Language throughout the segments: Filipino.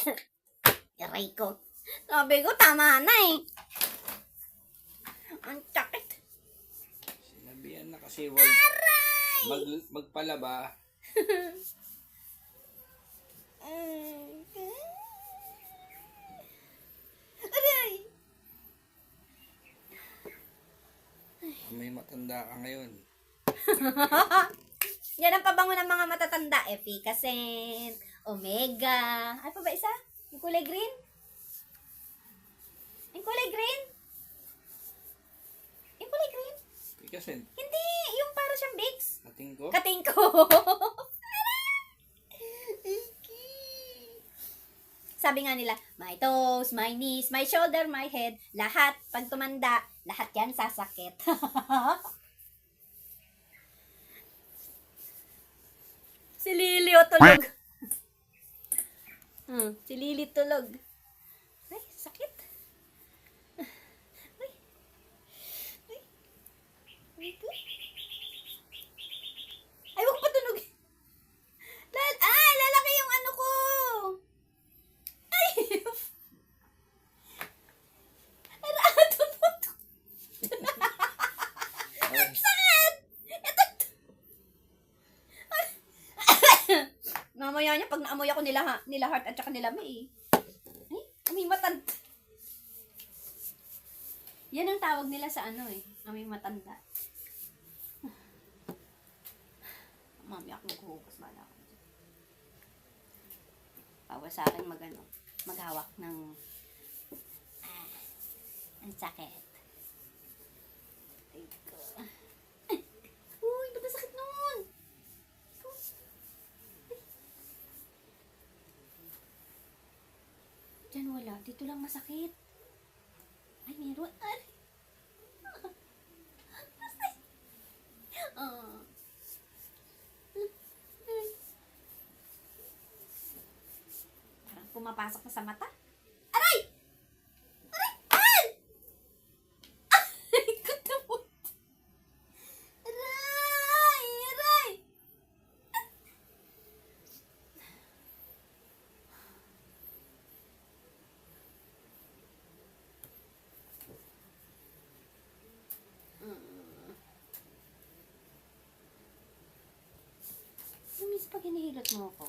Aray ko. Sabi ko, tama na eh. Ang sakit. Sinabihan na kasi wag mag, magpalaba. Aray! May matanda ka ngayon. Yan ang pabango ng mga matatanda. Efficasen, Omega. Ay pa ba isa? Yung kulay green? Yung kulay green? Yung kulay green? Kasi Hindi! Yung para siyang Vicks. ating ko. Kating ko. Sabi nga nila, my toes, my knees, my shoulder, my head, lahat, pag tumanda, lahat yan sasakit. si Lily o tulog. Si Lily tulog. Ay, sakit. Ay. Ay. Ay, ko. Ay, huwag patunog. Lal ay, lalaki yung ano ko. Ay. Ay, rato po to. Ay, Sakit. Ito. Ay. Mamaya niya, pag naamoy ako nila, ha, nila heart at saka nila may. Ay, amoy matanda. Yan ang tawag nila sa ano eh. Amoy matanda. Mami, ako maghuhugas ba ako? Bawal sa akin mag ano, maghawak ng ah, ang sakit. Ay, ko. Uy, ba't ang sakit nun? Diyan wala. Dito lang masakit. Ay, meron. Ay. Ah. Parang pumapasok na sa mata. Aray! Aray! Ay! Aray! Katamot! Aray! Aray! Minsan pag hinihilot mo ako,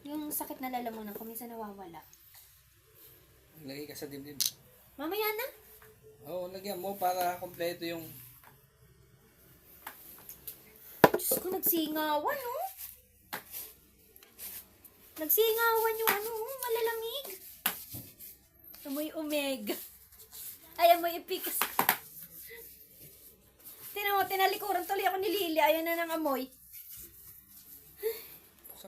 yung sakit na lalamunan ko, minsan nawawala. lagay ka sa dibdib. Mamaya na. Oo, lagyan mo para kompleto yung Diyos ko, nagsingawan, oh. Nagsingawan yung ano, oh, malalamig. Amoy omega. Ay, amoy epikas. Tinan mo, tinalikuran tuloy ako ni Lily. Ayan na ng amoy.